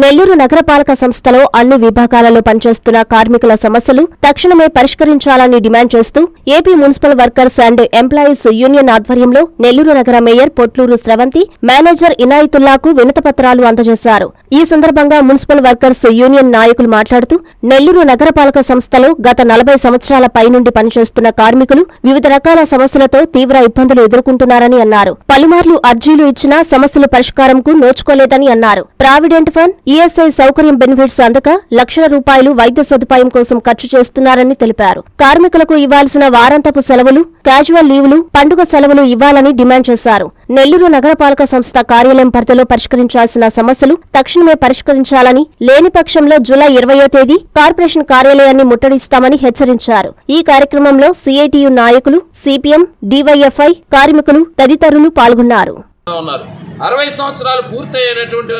నెల్లూరు నగరపాలక సంస్థలో అన్ని విభాగాలలో పనిచేస్తున్న కార్మికుల సమస్యలు తక్షణమే పరిష్కరించాలని డిమాండ్ చేస్తూ AP municipal workers and employees union ఆధ్వర్యంలో నెల్లూరు నగర మేయర్ పొట్లూరు స్రవంతి మేనేజర్ ఇనాయతుల్లాకు వినతపత్రాలు అందజేశారు. ఈ సందర్భంగా మున్సిపల్ వర్కర్స్ యూనియన్ నాయకులు మాట్లాడుతూ నెల్లూరు నగరపాలక సంస్థలో గత నలభై సంవత్సరాల పైనుండి పనిచేస్తున్న కార్మికులు వివిధ రకాల సమస్యలతో తీవ్ర ఇబ్బందులు ఎదుర్కొంటున్నారని అన్నారు. పలుమార్లు అర్జీలు ఇచ్చినా సమస్యల పరిష్కారంకు నోచుకోలేదని అన్నారు. ప్రావిడెంట్ ఫండ్ ఈఎస్ఐ సౌకర్యం బెనిఫిట్స్ అందక లక్షల రూపాయలు వైద్య సదుపాయం కోసం ఖర్చు చేస్తున్నారని తెలిపారు. కార్మికులకు ఇవ్వాల్సిన వారాంతపు సెలవులు క్యాజువల్ లీవులు పండుగ సెలవులు ఇవ్వాలని డిమాండ్ చేశారు. నెల్లూరు నగరపాలక సంస్థ కార్యాలయం పరిధిలో పరిష్కరించాల్సిన సమస్యలు తక్షణమే పరిష్కరించాలని లేని పక్షంలో జూలై ఇరవయో తేదీ కార్పొరేషన్ కార్యాలయాన్ని ముట్టడిస్తామని హెచ్చరించారు. ఈ కార్యక్రమంలో సిఐటియు నాయకులు సిపిఎం డివైఎఫ్ఐ కార్మికులు తదితరులు పాల్గొన్నారు. ఉన్నారు. అరవై సంవత్సరాలు పూర్తయ్యేటటువంటి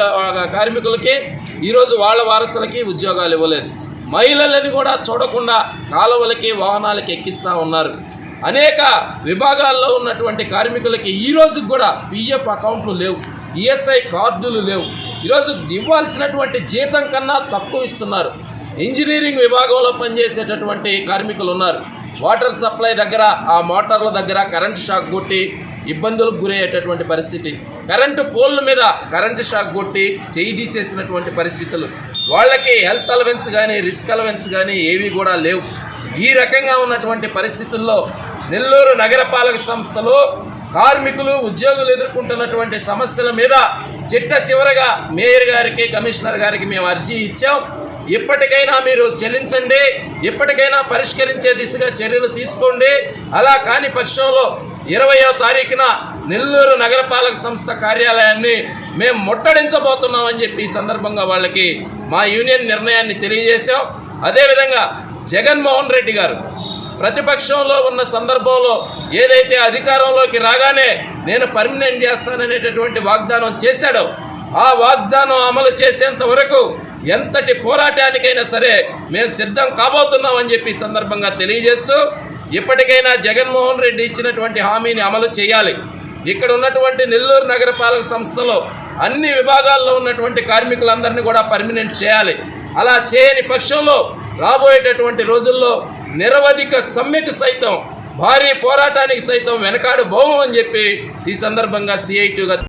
కార్మికులకి ఈరోజు వాళ్ళ వారసులకి ఉద్యోగాలు ఇవ్వలేదు. మహిళలని కూడా చూడకుండా కాలువలకి వాహనాలకి ఎక్కిస్తూ ఉన్నారు. అనేక విభాగాల్లో ఉన్నటువంటి కార్మికులకి ఈ రోజుకి కూడా పిఎఫ్ అకౌంట్లు లేవు. ఈఎస్ఐ కార్డులు లేవు. ఈరోజు ఇవ్వాల్సినటువంటి జీతం కన్నా తక్కువ ఇస్తున్నారు. ఇంజనీరింగ్ విభాగంలో పనిచేసేటటువంటి కార్మికులు ఉన్నారు. వాటర్ సప్లై దగ్గర ఆ మోటార్ల దగ్గర కరెంట్ షాక్ కొట్టి ఇబ్బందులకు గురయ్యేటటువంటి పరిస్థితి. కరెంటు పోల్ల మీద కరెంటు షాక్ కొట్టి చేయి తీసేసినటువంటి పరిస్థితులు. వాళ్ళకి హెల్త్ అలవెన్స్ కానీ రిస్క్ అలవెన్స్ కానీ ఏవి కూడా లేవు. ఈ రకంగా ఉన్నటువంటి పరిస్థితుల్లో నెల్లూరు నగరపాలక సంస్థలో కార్మికులు ఉద్యోగులు ఎదుర్కొంటున్నటువంటి సమస్యల మీద చిట్ట చివరగా మేయర్ గారికి కమిషనర్ గారికి మేము అర్జీ ఇచ్చాం. ఇప్పటికైనా మీరు చెల్లించండి ఇప్పటికైనా పరిష్కరించే దిశగా చర్యలు తీసుకోండి. అలా కాని పక్షంలో ఇరవయో తారీఖున నెల్లూరు నగరపాలక సంస్థ కార్యాలయాన్ని మేము ముట్టడించబోతున్నామని చెప్పి ఈ సందర్భంగా వాళ్ళకి మా యూనియన్ నిర్ణయాన్ని తెలియజేశాం. అదేవిధంగా జగన్మోహన్ రెడ్డి గారు ప్రతిపక్షంలో ఉన్న సందర్భంలో ఏదైతే అధికారంలోకి రాగానే నేను పర్మినెంట్ చేస్తాననేటటువంటి వాగ్దానం చేశాడో ఆ వాగ్దానం అమలు చేసేంత వరకు ఎంతటి పోరాటానికైనా సరే మేము సిద్ధం కాబోతున్నామని చెప్పి సందర్భంగా తెలియజేస్తూ ఇప్పటికైనా జగన్మోహన్ రెడ్డి ఇచ్చినటువంటి హామీని అమలు చేయాలి. ఇక్కడ ఉన్నటువంటి నెల్లూరు నగరపాలక సంస్థలో అన్ని విభాగాల్లో ఉన్నటువంటి కార్మికులందరినీ కూడా పర్మినెంట్ చేయాలి. అలా చేయని పక్షంలో రాబోయేటటువంటి రోజుల్లో నిరవధిక సమ్మెకు సైతం భారీ పోరాటానికి సైతం వెనకాడు బోమని చెప్పి ఈ సందర్భంగా సిఐటిగా